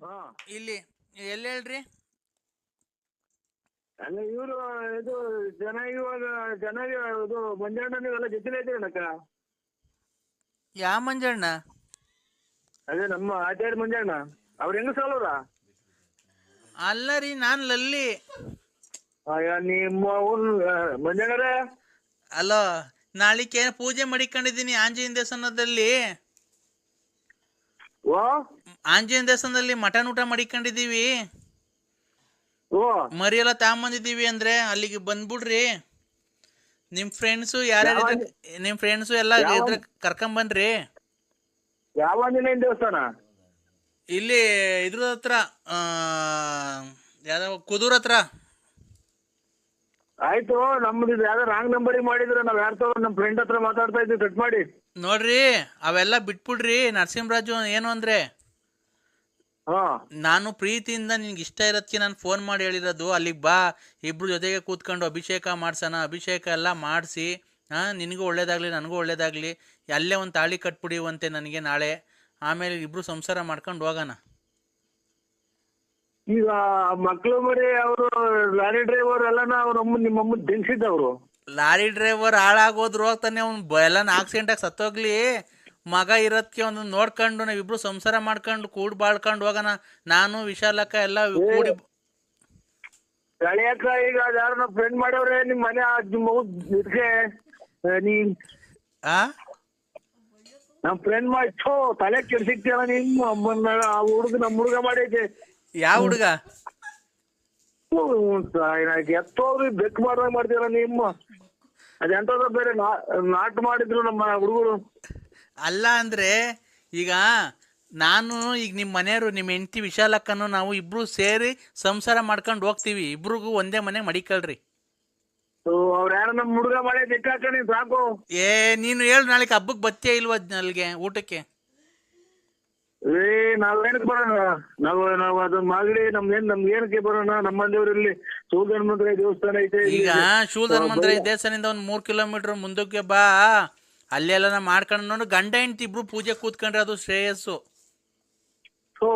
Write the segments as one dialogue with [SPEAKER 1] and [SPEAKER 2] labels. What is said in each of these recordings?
[SPEAKER 1] ಹಾ.
[SPEAKER 2] ಇಲ್ಲಿ ಎಲ್ಲಿ ಹೇಳ್ರಿ?
[SPEAKER 1] ಅಲ್ಲ ಇವರು ಇದು ಜನ ಇವಾಗ ಜನ ಇದು ಮಂಜಣ್ಣ ನೀವೆಲ್ಲ ಜೊತೆಲೇ ಇದ್ದೀರನಕ್ಕ
[SPEAKER 2] ಯಾ ಮಂಜಣ್ಣ?
[SPEAKER 1] ಅದೇ ನಮ್ಮ ಆಚಾರ್ಯ ಮಂಜಣ್ಣ. ಅವ್ರ ಹೆಂಗ ಸಾಲವ್ರ
[SPEAKER 2] ಅಲ್ಲ ರೀ ನಾನ್ ಲಲ್ಲಿ.
[SPEAKER 1] ಅಯ್ಯ ನಿಮ್ಮ ಅವ್ನ್ ಮಂಜಣ್ಣರೇ?
[SPEAKER 2] ಅಲೋ ನಾಳಿಕೆ ಪೂಜೆ ಮಾಡಿಕೊಂಡಿದ್ದೀನಿ ಆಂಜನೇಯ ದೇವಸ್ಥಾನದಲ್ಲಿ.
[SPEAKER 1] ಓ
[SPEAKER 2] ಆಂಜನೇಯ ದೇವಸ್ಥಾನದಲ್ಲಿ ಮಟನ್ ಊಟ ಮಾಡಿಕೊಂಡಿದೀವಿ
[SPEAKER 1] ಓ.
[SPEAKER 2] ಮರಿ ಎಲ್ಲ ತಗೊಂಬಂದಿದ್ದೀವಿ ಅಂದ್ರೆ ಅಲ್ಲಿಗೆ ಬಂದ್ಬಿಡ್ರಿ. ನಿಮ್ ಫ್ರೆಂಡ್ಸು ಯಾರ್ಯಾರು ನಿಮ್ ಫ್ರೆಂಡ್ಸ್ ಎಲ್ಲ ಇದ್ರ ಕರ್ಕೊಂಬನ್ರಿ
[SPEAKER 1] ಯಾವ ಆಂಜನೇಯನ ದೇವಸ್ಥಾನ?
[SPEAKER 2] ಇಲ್ಲಿ ಇದ್ರ ಹತ್ರ ಆ, ಯಾವ್ದೋ ಕುದೂರ್ ಹತ್ರ.
[SPEAKER 1] ಆಯ್ತು ನಮ್ದು ಯಾವ್ದೋ ರಾಂಗ್ ನಂಬರ್ ಮಾಡಿದ್ರೆ ನಾವ್ ಯಾರ ನಮ್ ಫ್ರೆಂಡ್ ಹತ್ರ ಮಾತಾಡ್ತಾ ಇದ್ವಿ ಕಟ್ ಮಾಡಿ.
[SPEAKER 2] ನೋಡ್ರಿ ಅವೆಲ್ಲ ಬಿಟ್ಬಿಡ್ರಿ ನರಸಿಂಹರಾಜು ಏನು ಅಂದ್ರೆ?
[SPEAKER 1] ಹಾ.
[SPEAKER 2] ನಾನು ಪ್ರೀತಿಯಿಂದ ನಿನ್ಗೆ ಇಷ್ಟ ಇರೋದಕ್ಕೆ ನಾನು ಫೋನ್ ಮಾಡಿ ಹೇಳಿರೋದು. ಅಲ್ಲಿಗೆ ಬಾ ಇಬ್ರು ಜೊತೆಗೆ ಕೂತ್ಕೊಂಡು ಅಭಿಷೇಕ ಮಾಡ್ಸೋಣ ಅಭಿಷೇಕ ಎಲ್ಲ ಮಾಡಿಸಿ ಹಾಂ ನಿನಗೂ ಒಳ್ಳೇದಾಗಲಿ ನನಗೂ ಒಳ್ಳೇದಾಗಲಿ ಅಲ್ಲೇ ಒಂದು ತಾಳಿ ಕಟ್ಬಿಡಿವಂತೆ ನನಗೆ ನಾಳೆ. ಆಮೇಲೆ ಇಬ್ರು ಸಂಸಾರ ಮಾಡ್ಕೊಂಡು ಹೋಗೋಣ.
[SPEAKER 1] ಈಗ ಮಕ್ಳು ಮರಿ ಅವರು ಲಾರಿ ಡ್ರೈವರ್ ಎಲ್ಲಾನ ಅವ್ರ ಅಮ್ಮ ನಿಮ್ಮ ಅಮ್ಮ ದಿಂಗ್ಸಿದ್ದವ್ರು
[SPEAKER 2] ಲಾರಿ ಡ್ರೈವರ್ ಹಾಳಾಗೋದ್ರು ಹೋಗ್ತಾನೆ ಅವ್ನು ಆಕ್ಸಿಡೆಂಟ್ ಆಗಿ ಸತ್ತೋಗ್ಲಿ. ಮಗ ಇರೋದಕ್ಕೆ ಒಂದು ನೋಡ್ಕೊಂಡು ನಾವಿಬ್ರು ಸಂಸಾರ ಮಾಡ್ಕೊಂಡು ಕೂಡ್ ಬಾಳ್ಕೊಂಡು ಹೋಗೋಣ. ನಾನು ವಿಶಾಲಕ್ಕ ಎಲ್ಲ ಕೂಡಿ
[SPEAKER 1] ಗಳಿಯಕ್ಕ ಈಗ ಯಾರನ್ನ ಫ್ರೆಂಡ್ ಮಾಡವ್ರೆ ನಿಮ್ಮ ಮನೆ ನಿಮ್ಮ ಇದಕ್ಕೆ ನೀ
[SPEAKER 2] ಆ?
[SPEAKER 1] ನಮ್ ಫ್ರೆಂಡ್ ಮಾಡಿ ತಲೆ ಕೆಡ್ಸಿಕ್ತಿಯಲ್ಲ ನಿಮ್ಮ ಅಮ್ಮನ ಆ ಹುಡುಗ ನಮ್ಮ ಹುಡುಗ ಮಾಡೈತೆ
[SPEAKER 2] ಯಾವ ಹುಡುಗ?
[SPEAKER 1] ಎತ್ತೋದ್ರು ಬೆಕ್ ಮಾಡ್ದಂಗ್ ಮಾಡ್ತೀರ ನಿಮ್ಮ? ಅದೆಂತದ ಬೇರೆ ನಾಟ್ ಮಾಡಿದ್ರು ನಮ್ಮ ಹುಡುಗರು?
[SPEAKER 2] ಅಲ್ಲ ಅಂದ್ರೆ ಈಗ ನಾನು ಈಗ ನಿಮ್ಮ ಮನೆಯವರು ನಿಮ್ಮ ಹೆಂಡತಿ ವಿಶಾಲಕ್ಕನು ನಾವು ಇಬ್ರು ಸೇರಿ ಸಂಸಾರ ಮಾಡ್ಕೊಂಡು ಹೋಗ್ತೀವಿ. ಇಬ್ರಿಗೂ ಒಂದೇ ಮನೆ ಮಡಿಕಳ್ರಿ.
[SPEAKER 1] ಅವ್ರ ಯಾರ ನಮ್ ಹುಡುಗ ಮಾಡೇ ದಿಕ್ಕಾಕಣಿ ಸಾಕು.
[SPEAKER 2] ಏ ನೀನು ಹೇಳು ನಾಳೆ ಹಬ್ಬಕ್ಕೆ ಬತ್ತಿಯ ಇಲ್ವಾ ಅಲ್ಲಿಗೆ ಊಟಕ್ಕೆ?
[SPEAKER 1] ನಾವ್ ಏನಕ್ ಬರೋಣ? ನಾವು ನಾವು ಅದನ್ ಮಾಗಡಿ ನಮ್ಗೇನ್ ನಮ್ಗೆ ಏನಕ್ಕೆ ಬರೋಣ? ನಮ್ಮ ದೇವರಲ್ಲಿ ಹನುಮಂತರ ದೇವಸ್ಥಾನ ಐತೆ.
[SPEAKER 2] ಈಗ ಶೂಧನ್ಮಂತ್ರ ದೇವಸ್ಥಾನದಿಂದ ಒಂದ್ ಮೂರ್ ಕಿಲೋಮೀಟರ್ ಮುಂದಕ್ಕೆ ಬಾ. ಅಲ್ಲೆಲ್ಲ ಮಾಡ್ಕೊಂಡು ನೋಡು. ಗಂಡ ಹೆಂಡತಿ ಇಬ್ರು ಪೂಜೆ ಕೂತ್ಕೊಂಡ್ರೆ ಅದು ಶ್ರೇಯಸ್ಸು.
[SPEAKER 1] ಸೊ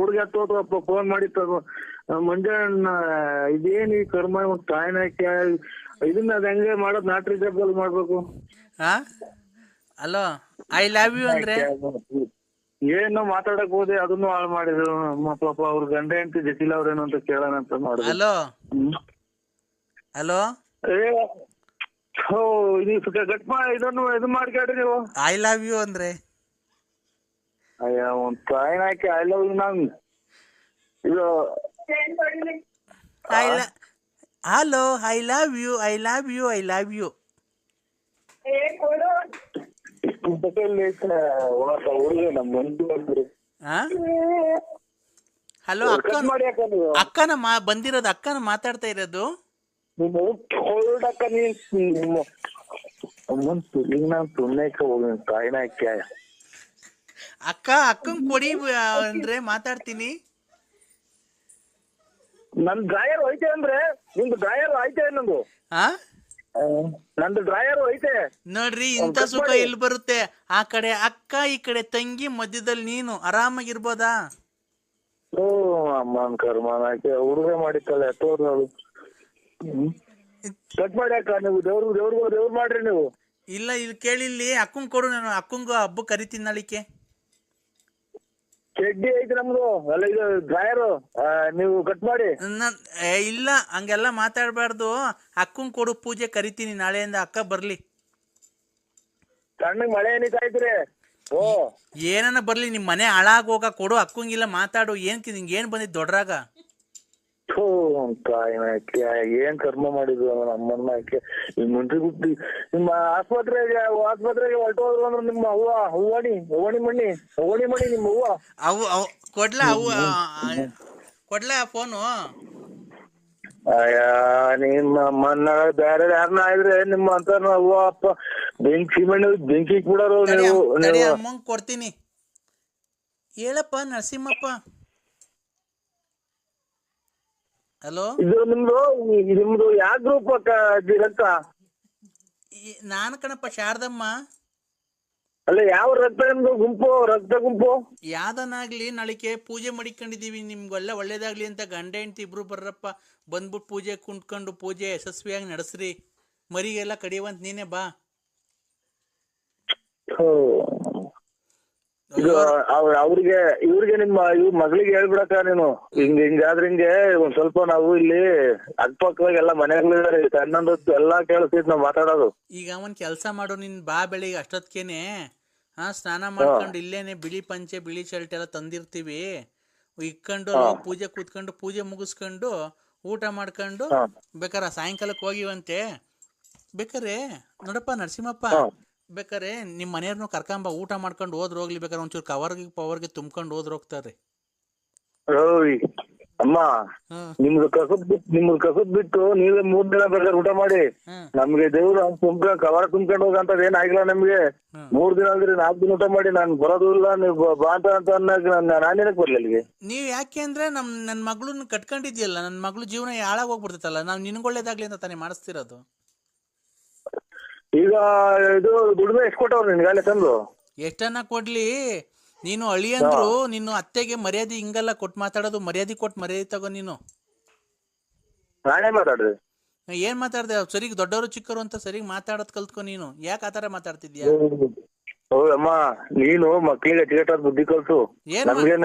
[SPEAKER 1] ಹುಡುಗ ಹತ್ತೋತಪ್ಪ ಫೋನ್ ಮಾಡಿ ಮಂಜಣ್ಣ ಇದೇನ್ ಈ ಕರ್ಮ ಒಂದ್ ಇದನ್ನ ಅದ್ ಹೆಂಗೆ ಮಾಡೋದ್? ನಾಟ್ರಿ ಮಾಡ್ಬೇಕು.
[SPEAKER 2] ಹಾ ಅಲೋ ಐ ಲವ್ ಯು ಅಂದ್ರೆ?
[SPEAKER 1] ಏನೋ ಮಾತಾಡಕ್ ಹೋದೆ ಅದನ್ನು ಹಾಳು ಮಾಡಿದ್ರು. ನಮ್ಮ ಪಾಪ ಅವ್ರ ಗಂಡ ಹೆಂಡತಿ ಜಟಿಲ್ ಅವ್ರೇನು ಅಂತ ಕೇಳೋಣ ಅಂತ ಮಾಡಿದ್ರು.
[SPEAKER 2] ಹಲೋ?
[SPEAKER 1] ಹ್ಮ್.
[SPEAKER 2] ಹಲೋ?
[SPEAKER 1] ಏ ಹೋ ಇದು ಗಟ್ ಮಾ ಇದನ್ನು ಇದು ಮಾಡ್ಕೇಳ್ರಿ ನೀವು.
[SPEAKER 2] ಐ ಲವ್ ಯು ಅಂದ್ರೆ?
[SPEAKER 1] ಅಯ್ಯೋ ಒಂದ್ ಕಾಯಿನ ಹಾಕಿ ಐ ಲವ್ ನಾವ್ ಇದು
[SPEAKER 2] I hello I love you I love you I love you hello ಅಕ್ಕ ಅಕ್ಕನ ಮಾ ಬಂದಿರೋದು ಅಕ್ಕನ ಮಾತಾಡ್ತಾ ಇರೋದು? ಅಕ್ಕ ಅಕ್ಕಂಗ್ ಕೊಡಿ ಅಂದ್ರೆ ಮಾತಾಡ್ತೀನಿ.
[SPEAKER 1] ನನ್ ಡ್ರಾಯರ್ ಐತೆ ಅಂದ್ರೆ ನಿಮ್ದು ಡ್ರಾಯರ್ ಐತೆ ನಂದು?
[SPEAKER 2] ಹಾ
[SPEAKER 1] ನಂದು ಡ್ರಾಯರ್ ಐತೆ.
[SPEAKER 2] ನೋಡ್ರಿ
[SPEAKER 1] ಇಂತ
[SPEAKER 2] ಸುಖ
[SPEAKER 1] ಇಲ್ಲಿ
[SPEAKER 2] ಎಲ್ಲಿ ಬರುತ್ತೆ? ಆ ಕಡೆ ಅಕ್ಕ ಈ ಕಡೆ ತಂಗಿ ಮಧ್ಯದಲ್ಲಿ ನೀನು. ಆರಾಮಾಗಿರ್ಬೋದಾ?
[SPEAKER 1] ಓ ಅಮ್ಮನ್ ಕರ್ಮನ ಹಾಕಿ ಹುಡುಗ ಮಾಡಿತ್ತಲ್ಲ ಅದು ಕಟ್ ಮಾಡಿ ಅಕ್ಕ ನೀವು ದೇವ್ರು ದೇವ್ರ ದೇವ್ರು ಮಾಡ್ರಿ ನೀವು.
[SPEAKER 2] ಇಲ್ಲ ಇಲ್ಲಿ ಕೇಳಿಲ್ಲಿ ಅಕ್ಕಂಗ್ ಕೊಡು ನಾನು ಅಕ್ಕಂಗೂ ಹಬ್ಬ ಕರಿತೀನಿ ನಾಳಿಕೆ
[SPEAKER 1] ಚಡ್ಡಿ ಐತಿ ನಮ್ದು. ಅಲ್ಲ ಇದು ಡ್ರಾಯರ್ ನೀವು ಕಟ್ ಮಾಡಿ.
[SPEAKER 2] ನಾನ್- ಏ, ಇಲ್ಲ ಹಂಗೆಲ್ಲ ಮಾತಾಡಬಾರ್ದು. ಅಕ್ಕಂಗ್ ಕೊಡು ಪೂಜೆ ಕರಿತೀನಿ. ನಾಳೆಯಿಂದ ಅಕ್ಕ ಬರ್ಲಿ.
[SPEAKER 1] ಸಣ್ಣಗ್ ಮಳೆ ಏನಿಕ್ ಆಯ್ತ್ರಿ? ಓ.
[SPEAKER 2] ಏನನ ಬರ್ಲಿ ನಿಮ್ ಮನೆ ಹಾಳಾಗೋಗ ಕೊಡು. ಅಕ್ಕಂಗಿಲ್ಲ ಮಾತಾಡು. ಏನ್ ನಿಂಗೆ ಏನ್ ಬಂದಿದ್ ದೊಡ್ಡರಾಗ?
[SPEAKER 1] ಕಾಯಿನ ಹಾಕಿ ಏನ್ ಕರ್ಮ ಮಾಡಿದ್ರು ನಮ್ಮನ್ನ ಹಾಕಿ ಈ ಮುಂಚೆ ಗುಟ್ಟಿ ನಿಮ್ಮ ಆಸ್ಪತ್ರೆಗೆ ಆಸ್ಪತ್ರೆಗೆ ಹೊರಟೋದ್ರು ಅಂದ್ರೆ ನಿಮ್ಮ ಅವ್ವ ಹೂವಣಿ ಹೂವಣಿ ಮಣ್ಣಿ ಹೂವಣಿ ಮಣ್ಣಿ ನಿಮ್ಮ ಅವ್ವ?
[SPEAKER 2] ಅವು ಅವು ಕೊಡ್ಲಾ ಅವು ಕೊಡ್ಲಾ ಫೋನು?
[SPEAKER 1] ಅಯ್ಯ ನಿಮ್ಮ ಮನ್ನ ಬೇರೆ ಯಾರನ್ನ ಆದ್ರೆ ನಿಮ್ಮ ಅಂತ ಅವ್ವ ಅಪ್ಪ ಬೆಂಕಿ ಮಣ್ಣು ಬೆಂಕಿ
[SPEAKER 2] ತಡಿ
[SPEAKER 1] ನೀವು
[SPEAKER 2] ಕೊಡ್ತೀನಿ. ಹೇಳಪ್ಪ ನರಸಿಂಹಪ್ಪ. ಹಲೋ?
[SPEAKER 1] ಇದು ನಿಮ್ದು ಈ- ನಿಮ್ದು ಯಾವ ಗ್ರೂಪ್
[SPEAKER 2] ನಾನು ಕಣಪ್ಪ ಶಾರದಮ್ಮ.
[SPEAKER 1] ಅಲ್ಲ ಯಾವ ರಕ್ತ ನಿಮ್ದು ಗುಂಪು ರಕ್ತ ಗುಂಪು?
[SPEAKER 2] ಯಾವ್ದನಾಗ್ಲಿ ನಾಳಿಕೆ ಪೂಜೆ ಮಡಿಕೊಂಡಿದೀವಿ ನಿಮ್ಗೆಲ್ಲ ಒಳ್ಳೇದಾಗ್ಲಿ ಅಂತ ಗಂಡ ಹೆಂಡ್ತಿ ಇಬ್ರು ಬರ್ರಪ್ಪ. ಬಂದ್ಬಿಟ್ಟು ಪೂಜೆ ಕುಂಟ್ಕೊಂಡು ಪೂಜೆ ಯಶಸ್ವಿಯಾಗಿ ನಡೆಸ್ರಿ. ಮರಿಗೆಲ್ಲ ಕಡಿಯುವಂತ ನೀನೇ ಬಾ.
[SPEAKER 1] ಇದು ಅವ್ರಿಗೆ ಇವ್ರಿಗೆ ನಿಮ್ಮ ಇವ್ ಮಗಳಿಗೆ ಹೇಳ್ಬಿಡಕ ನೀನು. ಹಿಂಗ್ ಹಿಂಗಾದ್ರೆ ಹಿಂಗೆ ಒಂದ್ ಸ್ವಲ್ಪ ನಾವು ಇಲ್ಲಿ ಅಕ್ಕಪಕ್ಕದಾಗ ಎಲ್ಲ ಮನೆಗಳಿದಾರೆ ಹೊತ್ತು ಎಲ್ಲಾ ಕೇಳಿಸ್ತೈತಿ ನಾವ್ ಮಾತಾಡೋದು.
[SPEAKER 2] ಈಗ ಅವನ್ ಕೆಲ್ಸ ಮಾಡು ನಿನ್ ಬಾ ಬೆಳಿಗ್ಗೆ ಅಷ್ಟೊತ್ಕೇನೆ. ಹಾ ಸ್ನಾನ ಮಾಡ್ಕೊಂಡು ಇಲ್ಲೇನೆ ಬಿಳಿ ಪಂಚೆ ಬಿಳಿ ಶರ್ಟ್ ಎಲ್ಲ ತಂದಿರ್ತೀವಿ. ಇಕ್ಕೊಂಡು ಪೂಜೆ ಕೂತ್ಕೊಂಡು ಪೂಜೆ ಮುಗಿಸ್ಕೊಂಡು ಊಟ ಮಾಡ್ಕೊಂಡು ಬೇಕಾರ ಸಾಯಂಕಾಲಕ್ಕೆ ಹೋಗಿವಂತೆ. ಬೇಕಾರೆ ನೋಡಪ್ಪ ನರಸಿಂಹಪ್ಪ. ಬೇಕಾರೆ ನಿಮ್ಮ ಮನೆಯವ್ರನ್ನೂ ಕರ್ಕೊಂಬ ಊಟ ಮಾಡ್ಕೊಂಡು ಹೋದ್ರ ಹೋಗ್ಲಿ ಬೇಕಾದ್ರೆ ಒಂಚೂರು ಕವರ್ಗೆ ಪವರ್ಗೆ ತುಂಬ್ಕೊಂಡು ಹೋದ್ರ ಹೋಗ್ತಾರೆ.
[SPEAKER 1] ಓಯ್ ಅಮ್ಮ ನಿಮ್ದು ಕಸಬ್ ಬಿಟ್ಟು ನಿಮ್ದು ಕಸಬ್ ಬಿಟ್ಟು ನೀವೇ ಮೂರ್ ದಿನ ಬೇಕಾದ್ರೆ ಊಟ ಮಾಡಿ. ನಮ್ಗೆ ದೇವ್ರು ಹಂಗ್ ತುಂಬ್ಕೊಂಡ್ ಕವರ ತುಂಬ್ಕೊಂಡು ಹೋಗಂತದ್ ಏನ್ ಆಗಿಲ್ಲ ನಮ್ಗೆ. ಮೂರ್ ದಿನ ಅಂದ್ರೆ ನಾಲ್ಕು ದಿನ ಊಟ ಮಾಡಿ ನಾನ್ ಬರೋದು ಇಲ್ಲ ನೀವು ಬ- ಅಂತ ಅಂತ ಅನ್ನಕ್ ನಾನೇನಕ್ ಬರ್ಲಿ ಅಲ್ಲಿಗೆ?
[SPEAKER 2] ನೀವು ಯಾಕೆ ಅಂದ್ರೆ ನಮ್ ನನ್ನ ಮಗಳನ್ನ ಕಟ್ಕೊಂಡಿದ್ಯಲ್ಲ ನನ್ನ ಮಗಳು ಜೀವನ ಹಾಳಾಗಿ ಹೋಗ್ಬಿಡ್ತೈತಲ್ಲ ನಾವು ನಿನ್ಗೊಳ್ಳೇದಾಗ್ಲಿ ಅಂತ ತಾನೇ ಮಾಡಿಸ್ತಿರೋದು.
[SPEAKER 1] ಈಗ ಇದು ದುಡಿಮೆ ಎಷ್ಟು ಕೊಟ್ಟವ್ರು ನಿನ್ಗಾಲೆ ತಂದು?
[SPEAKER 2] ಎಷ್ಟನ್ನ ಕೊಡ್ಲಿ? ನೀನು ಅಳಿ ಅಂದ್ರು ನಿನ್ನ ಅತ್ತೆಗೆ ಮರ್ಯಾದೆ ಹಿಂಗಲ್ಲ ಕೊಟ್ಟು ಮಾತಾಡೋದು ಮರ್ಯಾದೆ ಕೊಟ್ಟು ಮರ್ಯಾದೆ ತಗೋ ನೀನು. ಏನ್ ಮಾತಾಡ್ದೆ? ಸರಿಗೆ ದೊಡ್ಡವರು ಚಿಕ್ಕವರು ಅಂತ ಸರಿಗೆ ಮಾತಾಡೋದ್ ಕಲ್ತ್ಕೊ ನೀನು. ಯಾಕೆ ಆತರ ಮಾತಾಡ್ತಿದ್ಯಾ?
[SPEAKER 1] ಅಮ್ಮ ನೀನು ಮಕ್ಕಳಿಗೆ ಟಿಕೆಟ್ ಬುದ್ಧಿ ಕಲ್ಸು.
[SPEAKER 2] ಏನ್
[SPEAKER 1] ನಮ್ಗೆ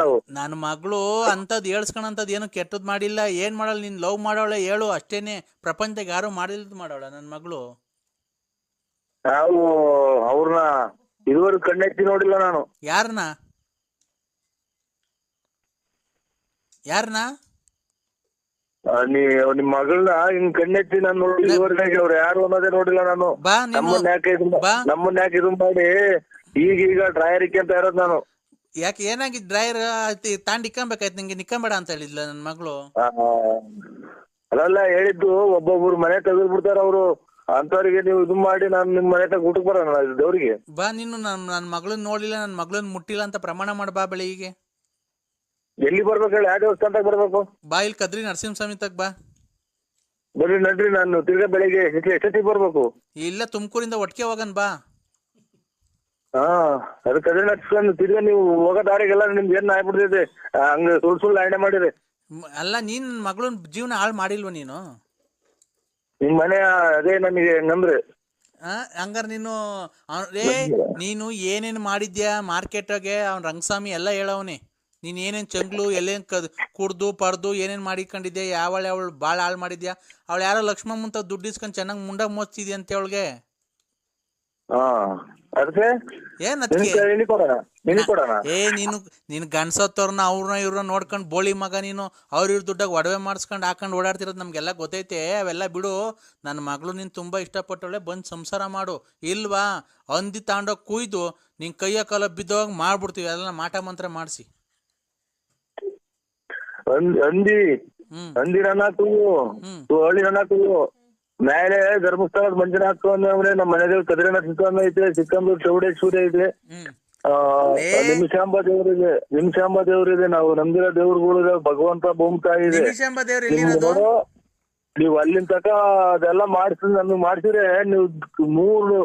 [SPEAKER 1] ನಾವು.
[SPEAKER 2] ನನ್ನ ಮಗಳು ಅಂತದ್ ಹೇಳ್ಸ್ಕೊಳಂಥದ್ದು ಏನು ಕೆಟ್ಟದ್ ಮಾಡಿಲ್ಲ ಏನ್ ಮಾಡಲ್ಲ ನೀನ್ ಲವ್ ಮಾಡೋಳೆ ಹೇಳು ಅಷ್ಟೇನೆ ಪ್ರಪಂಚದಾಗ ಯಾರು ಮಾಡಿಲ್ದು ಮಾಡೋಳ ನನ್ನ ಮಗಳು.
[SPEAKER 1] ನಾವು ಅವ್ರನ್ನ ಇದುವರೆಗೂ ಕಣ್ಣೆತ್ತಿ ನೋಡಿಲ್ಲ ನಾನು.
[SPEAKER 2] ಯಾರನ್ನ ಯಾರನ್ನ
[SPEAKER 1] ನೀ ನಿಮ್ ಮಗಳನ್ನ ಹಿಂಗ್ ಕಣ್ಣೆತ್ತಿ ನಾನು ನೋಡಿ ಇದುವರೆಗೆ ಅವ್ರು ಯಾರು ಅನ್ನೋದೇ ನೋಡಿಲ್ಲ ನಾನು.
[SPEAKER 2] ಬಾ ನೀನು
[SPEAKER 1] ನಮ್ಮನ್ನ ಯಾಕೆ ಇದು
[SPEAKER 2] ಬಾ.
[SPEAKER 1] ನಮ್ಮನ್ನ ಯಾಕೆ ಇದು ಮಾಡಿ ಈಗೀಗ ಡ್ರಾಯರ್ ಅಂತ ಇರೋದು ನಾನು.
[SPEAKER 2] ಯಾಕೆ ಏನಾಗಿ ಡ್ರೈವರ್ ತಾಂಡ್ ಇಕ್ಕೊಂಬೇಕಾಯ್ತು ನಿಂಗೆ ನಿಕ್ಕಂಬೇಡ ಅಂತ ಹೇಳಿದ್ಲ ನನ್ ಮಗಳು.
[SPEAKER 1] ಆ, ಅಲ್ಲ ಹೇಳಿದ್ದು ಒಬ್ಬೊಬ್ರು ಮನೆ ತೆಗೆದು ಬಿಡ್ತಾರ ಅವ್ರು. ಅಂತವ್ರಿಗೆ ನೀವು ಇದು ಮಾಡಿ ನಾನು ನಿಮ್ ಮನೆ ತಗ ಊಟಕ್ಕೆ ಬರೋಣ ದೇವ್ರಿಗೆ.
[SPEAKER 2] ಬಾ ನೀನು ನನ್ ನನ್ ಮಗಳನ್ನ ನೋಡಿಲ್ಲ ನನ್ ಮಗಳನ್ನ ಮುಟ್ಟಿಲ್ಲ ಅಂತ ಪ್ರಮಾಣ ಮಾಡ್ಬಾ ಬೆಳಿಗ್ಗೆ.
[SPEAKER 1] ಎಲ್ಲಿ ಬರ್ಬೇಕು ಹೇಳಿ? ಯಾವ ದೇವಸ್ಥಾನದಾಗ ಬರ್ಬೇಕು?
[SPEAKER 2] ಬಾ ಇಲ್ಲಿ ಕದ್ರಿ ನರಸಿಂಹಸ್ವಾಮಿ ತಗ ಬಾ.
[SPEAKER 1] ಬರ್ರಿ ನಡ್ರಿ ನಾನು ತಿರ್ಗಾ ಬೆಳಿಗ್ಗೆ ಎಷ್ಟೊತ್ತಿ- ಎಷ್ಟೊತ್ತಿಗೆ ಬರ್ಬೇಕು?
[SPEAKER 2] ಇಲ್ಲ ತುಮಕೂರಿಂದ ಒಟ್ಟಿಗೆ ಹೋಗನ್ ಬಾ.
[SPEAKER 1] ಹಾ ಅದು ಕದ್ರಿ ನಡ್ಸ್ಕೊಂಡು ತಿರ್ಗಾ ನೀವು ಹೋಗೋ ದಾರಿಗೆಲ್ಲ ನಿಮ್ಗೆ ಏನ್ ಆಗ್ಬಿಡ್ತೈತೆ ಹಂಗ ಸುಳ್ ಸುಳ್ಳು ಆಯ್ನೆ ಮಾಡಿರಿ.
[SPEAKER 2] ಮ್- ಅಲ್ಲ ನೀನ್ ಮಗಳನ್ ಜೀವನ ಹಾಳು ಮಾಡಿಲ್ವ ನೀನು?
[SPEAKER 1] ನಿಮ್ ಮನೆ ಅದೇ ನನಗೆ ಹಂಗಂದ್ರೆ
[SPEAKER 2] ಆ, ಹಂಗಾರ ನೀನು ಅವ್ನ್- ಏ ನೀನು ಏನೇನು ಮಾಡಿದ್ಯಾ? ಮಾರ್ಕೆಟ್ಗೆ ಅವ್ನ ರಂಗಸ್ವಾಮಿ ಎಲ್ಲ ಹೇಳವನೆ. ನೀನು ಏನೇನ್ ಚಂಗ್ಲು ಎಲ್ಲೇನು ಕದ್ ಕುಡ್ದು ಪಡ್ದು ಏನೇನು ಮಾಡಿಕೊಂಡಿದ್ಯಾ ಯಾವಳ ಅವಳು ಭಾಳ ಹಾಳು ಮಾಡಿದ್ಯಾ? ಅವಳು ಯಾರೋ ಲಕ್ಷ್ಮಮ್ಮಂತ ದುಡ್ಡು ಇಸ್ಕೊಂಡ್ ಚೆನ್ನಾಗಿ ಮುಂಡ ಮೋಚ್ತಿದ್ಯಾ ಅಂತ ಅವಳಿಗೆ? ಏನ್ ಏ ನೀನು ನಿನ್ ಗಂಡ್ಸತ್ತವ್ರನ್ನ ಅವ್ರನ್ನ ಇವ್ರನ್ನ ನೋಡ್ಕೊಂಡು ಬೋಳಿ ಮಗ ನೀನು ಅವ್ರ ಇವ್ರ ದುಡ್ಡಾಗ ಒಡವೆ ಮಾಡಿಸ್ಕೊಂಡು ಹಾಕೊಂಡು ಓಡಾಡ್ತಿರೋದು ನಮ್ಗೆಲ್ಲ ಗೊತ್ತೈತೆ ಅವೆಲ್ಲ ಬಿಡು. ನನ್ನ ಮಗಳು ನೀನು ತುಂಬಾ ಇಷ್ಟಪಟ್ಟವಳೆ ಬಂದ್ ಸಂಸಾರ ಮಾಡು. ಇಲ್ವಾ? ಅಂದಿ ತಾಂಡೋಗ್ ಕುಯ್ದು ನಿನ್ ಕೈಯ ಕಾಲ ಬಿದ್ದೋಗಿ ಮಾಡ್ಬಿಡ್ತೀವಿ ಎಲ್ಲ ಮಾಟ ಮಂತ್ರ ಮಾಡಿಸಿ.
[SPEAKER 1] ಹಂದಿ
[SPEAKER 2] ಹ್ಮ್.
[SPEAKER 1] ಅಂದಿ ನನ್ನ ಹಾಕುವು
[SPEAKER 2] ಹ್ಮ್.
[SPEAKER 1] ಹಳ್ಳಿ ನನ್ನ ಹಾಕುವು ಮೇಲೆ ಧರ್ಮಸ್ಥಳದ ಮಂಜುನಾಥ ಅಂದ್ರೆ ನಮ್ಮ ಮನೆ ದೇವ್ರ ಕದ್ರಿನಾಥ ಸಿಕ್ಕಂದ ಐತೆ ಸಿಕ್ಕಂದೂರು ಚೌಡೇಶ್ವರಿ ಐತೆ. ಆ. ನಿಮಿಷಾಂಬ ದೇವ್ರಿದೆ. ನಿಮಿಷಾಂಬ ದೇವ್ರಿದೆ ನಾವು. ನಂದಿರ ದೇವ್ರಗಳು ಭಗವಂತ ಭೂಮಿತಾಯಿ ಇದೆ.
[SPEAKER 2] ನೀವು ದೇವ್ರು
[SPEAKER 1] ನಿಮ್ಗೆ
[SPEAKER 2] ಎಲ್ಲಿರೋದು?
[SPEAKER 1] ನೋಡು. ನೀವ್ ಅಲ್ಲಿನ ತಕ ಅದೆಲ್ಲ ಮಾಡಿಸ್ ನಮ್ಗೆ ಮಾಡ್ಸಿದ್ರೆ ನೀವು ಮೂರು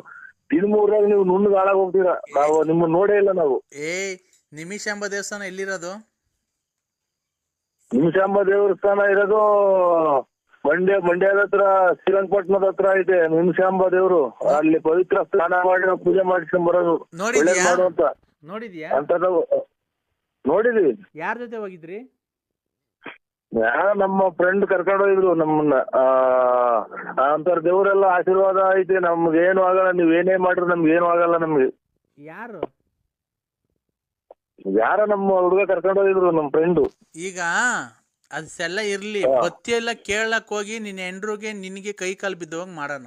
[SPEAKER 1] ದಿನ ಮೂರಾಗ ನೀವು ನುಣ್ಣಗಾಳಾಗ ಹಾಳಾಗ್ ಹೋಗ್ತೀರಾ. ನಾವು ನಿಮ್ಮನ್ನ ನೋಡೇ ಇಲ್ಲ ನಾವು.
[SPEAKER 2] ಏ ನಿಮಿಷಾಂಬ ದೇವಸ್ಥಾನ ಎಲ್ಲಿರೋದು?
[SPEAKER 1] ನಿಮಿಷಾಂಬ ದೇವಸ್ಥಾನ ಇರೋದು ಮಂಡ್ಯ ಮಂಡ್ಯದ ಹತ್ರ ಶ್ರೀರಂಗಪಟ್ಟಣದ ಹತ್ರ ಐತೆ ನಿಮಿಷಾಂಬ ದೇವ್ರು. ಅಲ್ಲಿ ಪವಿತ್ರ ಸ್ನಾನ ಮಾಡಿ ನಾವು ಪೂಜೆ ಮಾಡಿಸ್ಕೊಂಡ್ ಬರೋದು? ಒಳ್ಳೇದ್ ಮಾಡು ಅಂತ.
[SPEAKER 2] ನೋಡಿದ್ಯಾ?
[SPEAKER 1] ಅಂತದ ನೋಡಿದ್ವಿ.
[SPEAKER 2] ಯಾರ ಜೊತೆ ಹೋಗಿದ್ರಿ?
[SPEAKER 1] ಯಾರ ನಮ್ಮ ಫ್ರೆಂಡ್ ಕರ್ಕೊಂಡು ಹೋಗಿದ್ರು ನಮ್ಮನ್ನ. ಆ ಅಂತವ್ರ ದೇವರೆಲ್ಲ ಆಶೀರ್ವಾದ ಐತೆ. ನಮ್ಗೆ ಏನು ಆಗಲ್ಲ ನೀವ್ ಏನೇ ಮಾಡ್ರಿ ನಮ್ಗೆ ಏನು ಆಗಲ್ಲ ನಮ್ಗೆ.
[SPEAKER 2] ಯಾರು?
[SPEAKER 1] ಯಾರ ನಮ್ಮ ಹುಡುಗ ಕರ್ಕೊಂಡು ಹೋಗಿದ್ರು? ನಮ್ಮ ಫ್ರೆಂಡು
[SPEAKER 2] ಈಗ ಅದೆಲ್ಲ ಇರ್ಲಿ ಬತ್ತಿ ಎಲ್ಲ ಕೇಳಕ್ ಹೋಗಿ ನಿನ್ನ ಹೆಂಡ್ರುಗೆ ನಿನಗೆ ಕೈ ಕಾಲು ಬಿದ್ದೋಗ್ ಮಾಡೋಣ.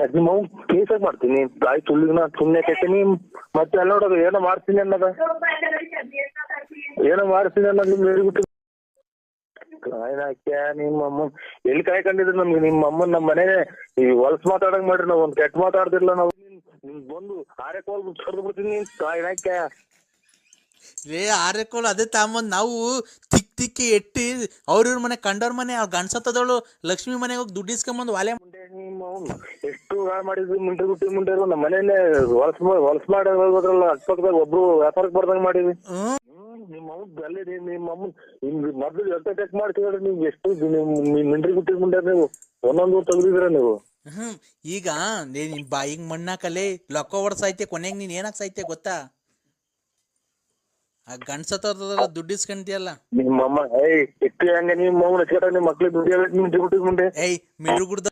[SPEAKER 1] ನಿಮ್ಮ ಅವ್ನ್ ಕೇಸಾಗ್ ಮಾಡ್ತೀನಿ. ತಾಯಿ ತುಳ್ಳಿನ ಸುಮ್ಮನೆ ಕೆತ್ತೀನಿ ಮತ್ತೆ ಎಲ್ಲ ನೋಡೋದು ಏನೋ ಮಾಡ್ತೀನಿ ಅನ್ನೋದ. ಏನೋ ಮಾಡ್ತೀನಿ ಅನ್ನೋದು ನಿಮ್ಗೆ ಹೇಳ್ಬಿಟ್ಟು. ನಿಮ್ಮ ಅಮ್ಮ. ಎಲ್ಲಿ ಕಾಯ್ಕೊಂಡಿದ್ರು ನಮ್ಗೆ? ನಿಮ್ಮ ಅಮ್ಮನ್ ನಮ್ಮ ಮನೆ ಈ ಹೊಲ್ಸ್ ಮಾತಾಡಂಗ್ ಮಾಡ್ರಿ ನಾವ್ ಒಂದ್ ಕೆಟ್ಟ ಮಾತಾಡ್ದಿಲ್ಲ ನಾವು. ನಿಮ್ ಬಂದು ಆರೇ ಕಾಲ್ ಕರ್ದು ಬಿಡ್ತೀನಿ ಕಾಯ್ನಾಕ್ಯ.
[SPEAKER 2] ರೇ ಆರೆಕೋಲ್ ಅದೇ ತಗೊಂಬಂದ್ ನಾವು ತಿಕ್ ತಿಕ್ಕಿ ಎಟ್ಟಿ ಅವ್ರಿವ್ರ ಮನೆ ಕಂಡವ್ರ ಮನೆ ಅವ್ರ ಗಂಡ್ಸತ್ತದವಳು ಲಕ್ಷ್ಮಿ ಮನೆಗೆ ಹೋಗಿ ದುಡ್ಡು ಇಸ್ಕೊಂಬಂದು ವಾಲೆ
[SPEAKER 1] ಎಷ್ಟು ಹಾಳು ಮಾಡಿದ್ವಿ ಮುಂಡೆ ಗುಟ್ಟಿ ಮುಂಡೆ ನಮ್ಮ ಮನೇನೆ ಹೊಲಸ್ ಹೊಲಸ್ ಮಾಡಿ ಹೋಗೋದ್ರಲ್ಲ ಅಕ್ಕಪಕ್ಕದಾಗ ಒಬ್ರು ವ್ಯಾಪಾರಕ್ಕೆ ಬರ್ದಂಗ ಮಾಡಿದ್ವಿ. ನಿಮ್ಮ ಅಲ್ಲಿ ನೀ- ನಿಮ್ಮ ಅಮ್ಮನ್ ನಿಮ್ಗೆ ಮೊದ್ಲು ಎಷ್ಟ ಚೆಕ್ ಮಾಡ್ತಿದ್ರೆ ನೀವು ಎಷ್ಟು ಮಿಂಡ್ರಿ ಗುಟ್ಟಿ ಮುಂಡೆ ನೀವು ಒಂದೊಂದು ತೆಗ್ದಿದ್ರ ನೀವು?
[SPEAKER 2] ಹ್ಮ್ ಈಗ ನೀ ಬಾಯಿಂಗ್ ಮಣ್ಣಾಕಲೆ ಲೊಕ್ಕ ಹೊಡ್ ಕೊನೆಗ್ ಕೊನೆಗೆ ನೀನ್ ಏನಾಗ್ ಸಾಯ್ತೆ ಗೊತ್ತಾ? ಆ ಗಂಡ್ಸತ್ತದ ದುಡ್ಡು ಇಸ್ಕೊಂತಿಯಲ್ಲ
[SPEAKER 1] ನಿಮ್ಮ ಅಮ್ಮ ಏಯ್ ಹಂಗ ನಿಮ್ಮ ನಿಮ್ಮ ಮಕ್ಳಿಗೆ ದುಡ್ಡು ಮಿಂಡ್ರಿ ಗುಟ್ಟಿ ಮುಂಡೆ
[SPEAKER 2] ಏಯ್ ಮಿಳ್ಳುಗುಡ್ದ